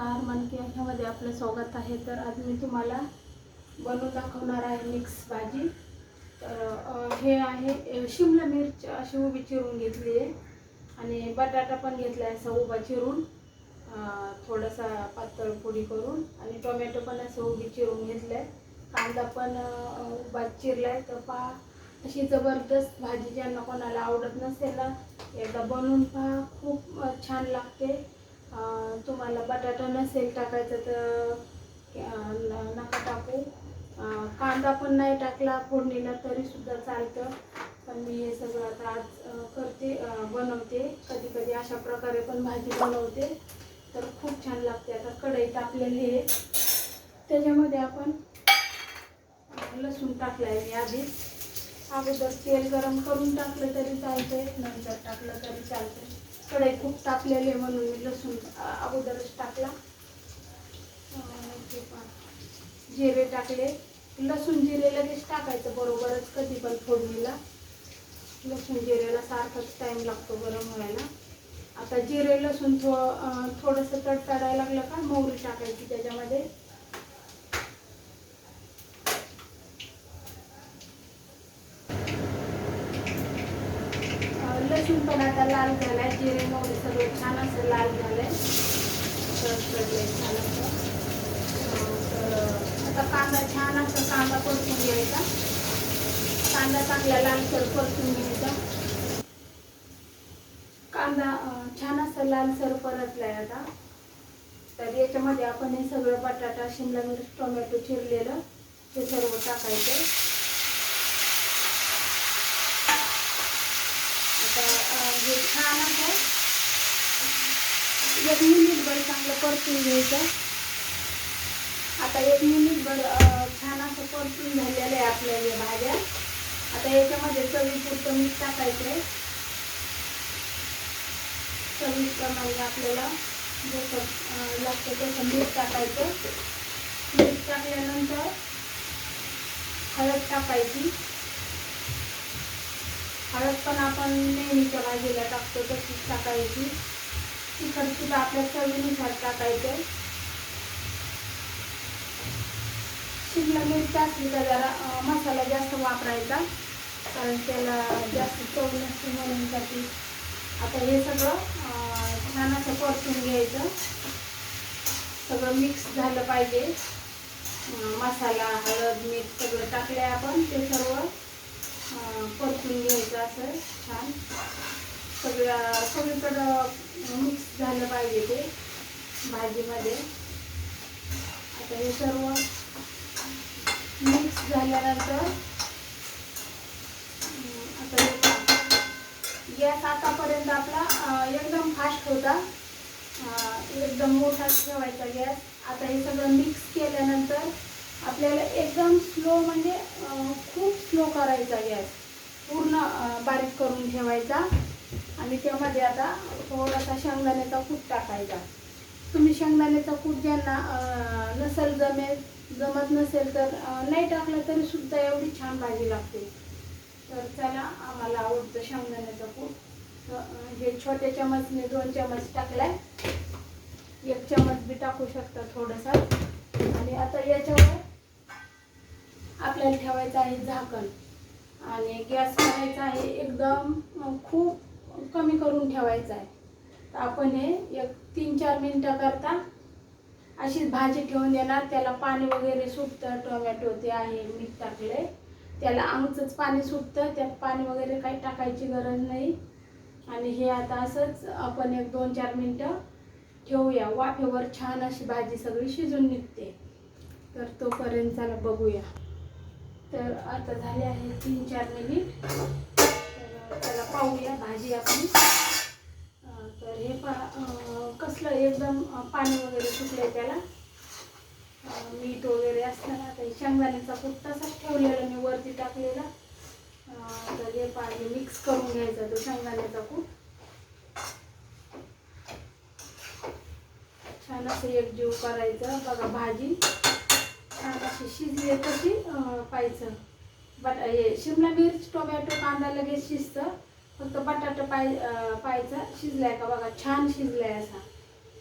नमस्कार मनके ह्यामध्ये आपलं स्वागत आहे. तर आज मी तुम्हाला बनवून दाखवणार आहे मिक्स भाजी. तर हे आहे शिमला मिरच अशी उभी चिरून घेतली आहे. आणि बटाटा पण घेतला आहे असा उभा चिरून. थोडासा पातळ पोडी करून. आणि टोमॅटो पण असं उभी चिरून घेतलं आहे. कांदा पण उभा चिरला आहे तर पहा अशी जबरदस्त भाजी ज्यांना कोणाला आवडत नसेल एकदा बनवून पहा. खूप छान लागते. तुम्हाला बटाटा नसेल टाकायचा तर न- नका टाकू. कांदा पण नाही टाकला फोडणीला तरीसुद्धा चालतं. पण मी हे सगळं आता आज करते बनवते. कधी कधी अशा प्रकारे पण भाजी बनवते. तर खूप छान लागते. आता कढई टाकलेली आहे. त्याच्यामध्ये आपण लसूण टाकलं आहे मी आधी. अगोदर तेल गरम करून टाकलं तरी चालतंय नंतर टाकलं तरी चालतंय. कढई खूप तापलेली आहे म्हणून मी लसूण अगोदरच टाकला. जिरे टाकले. लसूण जिरे लगेच टाकायचं बरोबरच कधी पण फोडणीला. लसूण जिरेला सारखाच टाईम लागतो गरम व्हायला. आता जिरे लसूण थो थोडंसं तडतडायला लागलं का मोहरी टाकायची त्याच्यामध्ये. लसूण पण आता लाल झालाय जिरे मोहरी सगळं छान असं लाल झालं आहे छान असं तर आता कांदा छान असं कांदा परतून घ्यायचा कांदा चांगला लालसर परतून घ्यायचा कांदा छान असं लालसर परतलाय आता तर याच्यामध्ये आपण हे सगळं बटाटा शिमला मिरच टोमॅटो चिरलेलं हे सर्व टाकायचं आता अं, हे छान असं एक मिनिटभर चांगलं परतून घ्यायचं. आता एक मिनिटभर छान असं परतून झालेलं आहे आपल्या या भाज्या. आता याच्यामध्ये चवीपुरतं मीठ टाकायचं आहे चवीप्रमाणे आपल्याला जसं लागतं तसं मीठ टाकायचं. मीठ टाकल्यानंतर हळद टाकायची. हळद पण आपण नेहमीच्या भाजीला टाकतो तशीच टाकायची. तिखट सुद्धा आपल्या चवीनुसार टाकायचं. शिमला मिरची असली तर जरा मसाला जास्त वापरायचा. कारण त्याला जास्त चव नसते म्हणून साठी आता हे सगळं छान असं परतून घ्यायचं. सगळं मिक्स झालं पाहिजे. मसाला हळद मीठ सगळं टाकलं आपण ते सर्व. परतून घ्यायचं असं छान. सगळं सगळीकडं मिक्स झालं पाहिजे ते भाजीमध्ये. आता हे सर्व मिक्स झाल्यानंतर आता हे गॅस आतापर्यंत आपला एकदम फास्ट होता. एकदम मोठा ठेवायचा गॅस. आता हे सगळं मिक्स केल्यानंतर आपल्याला एकदम स्लो म्हणजे खूप स्लो करायचा गॅस. पूर्ण बारीक करून ठेवायचा. आणि त्यामध्ये आता थोडासा शेंगदाण्याचा कूट टाकायचा. तुम्ही शेंगदाण्याचा कूट ज्यांना नसेल जमेल जमत नसेल तर नाही टाकलं तरी सुद्धा एवढी छान भाजी लागते. तर चला आम्हाला आवडतं शेंगदाण्याचा कूट. हे छोट्या चमचने दोन चमच टाकलाय. एक चमच बी टाकू शकता थोडासा. आणि आता याच्या आपल्याला ठेवायचं आहे झाकण. आणि गॅस करायचा आहे एकदम खूप कमी करून ठेवायचा आहे. तर आपण हे एक तीन चार मिनटं करता. अशीच भाजी ठेवून देणार. त्याला पाणी वगैरे सुटतं. टोमॅटो ते आहे मीठ टाकले त्याला आमचंच पाणी सुटतं. त्यात पाणी वगैरे काही टाकायची गरज नाही. आणि हे आता असंच आपण एक दोन चार मिनटं ठेवूया. वाफेवर छान अशी भाजी सगळी शिजून निघते. तर तोपर्यंत चला बघूया. तर आता झाले आहे तीन चार मिनिट तर त्याला पाहूया भाजी आपण. तर हे पा कसलं एकदम पाणी वगैरे सुटलंय त्याला. मीठ वगैरे असताना आता शेंगदाण्याचा कूट तसाच ठेवलेला मी वरती टाकलेला. तर हे पाणी मिक्स करून घ्यायचा तो शेंगदाण्याचा कूट छान असं एकजीव करायचं. बघा भाजी. अशी शिजली आहे तशी अं, बट हे शिमला मिर्च टोमॅटो कांदा लगेच शिजतं. फक्त बटाटा पाय अं, पाहायचा शिजलाय का बघा छान शिजलाय असा.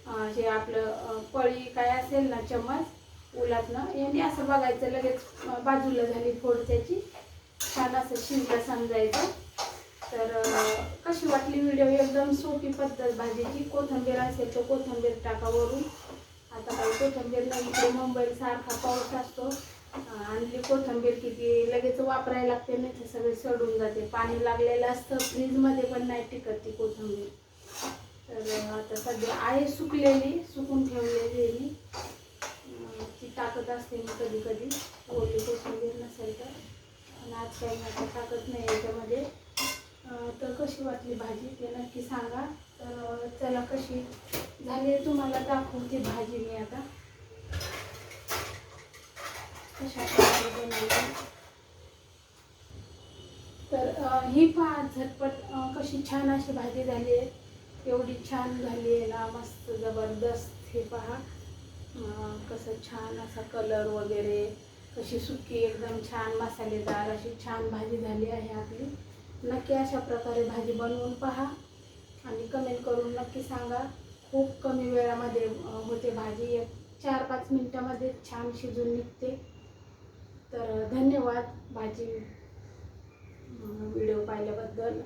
हे जे आपलं पळी काय असेल ना चमच उलातनं यांनी असं बघायचं लगेच बाजूला झाली फोड त्याची. छान असं शिजलं समजायचं. तर कशी वाटली व्हिडिओ एकदम सोपी पद्धत भाजीची. कोथिंबीर असेल तर कोथिंबीर टाका वरून. आता काही कोथंबीर नाही इकडे मुंबईत सारखा पाऊस असतो. आणि आणली कोथिंबीर किती लगेच वापरायला लागते नाही ते सगळे सडून जाते. पाणी लागलेलं असतं फ्रीजमध्ये पण नाही टिकत ती कोथिंबीर. तर आता सध्या आहे सुकलेली सुकून ठेवलेली ती टाकत असते मी कधी कधी ओली कोथंबीर नसेल तर. पण आज काही आता टाकत नाही याच्यामध्ये. तर कशी वाटली भाजी? ते नक्की सांगा. तर चला कशी? आणि तुम्हाला दाखवते भाजी मी आता. कशा प्रकारे तर ही पहा झटपट कशी छान अशी भाजी झाली आहे. एवढी छान झाली आहे ना मस्त जबरदस्त हे पहा. कसं छान असा कलर वगैरे कशी सुकी एकदम छान मसालेदार अशी छान भाजी झाली आहे आपली. नक्की अशा प्रकारे भाजी बनवून पहा आणि कमेंट करून नक्की सांगा. खूप कमी वेळामध्ये होते भाजी. एक चार पाच मिनटामध्ये छान शिजून निघते. तर धन्यवाद भाजी व्हिडिओ पाहिल्याबद्दल.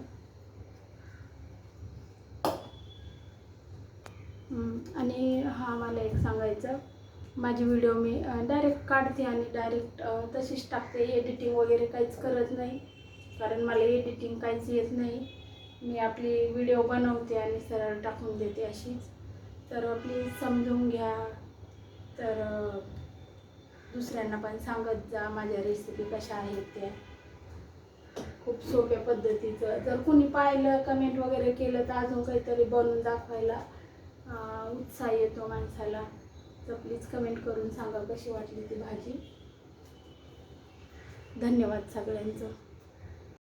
आणि हा मला एक सांगायचं. माझी व्हिडिओ मी डायरेक्ट काढते आणि डायरेक्ट तशीच टाकते. एडिटिंग वगैरे काहीच करत नाही. कारण मला एडिटिंग काहीच येत नाही. मी आपली व्हिडिओ बनवते आणि सरळ टाकून देते अशीच. तर प्लीज समजून घ्या. तर दुसऱ्यांना पण सांगत जा माझ्या रेसिपी कशा आहेत त्या. खूप सोप्या पद्धतीचं. जर कुणी पाहिलं कमेंट वगैरे केलं तर अजून काहीतरी बनवून दाखवायला उत्साह येतो माणसाला. तर प्लीज कमेंट करून सांगा कशी वाटली ती भाजी. धन्यवाद सगळ्यांचं.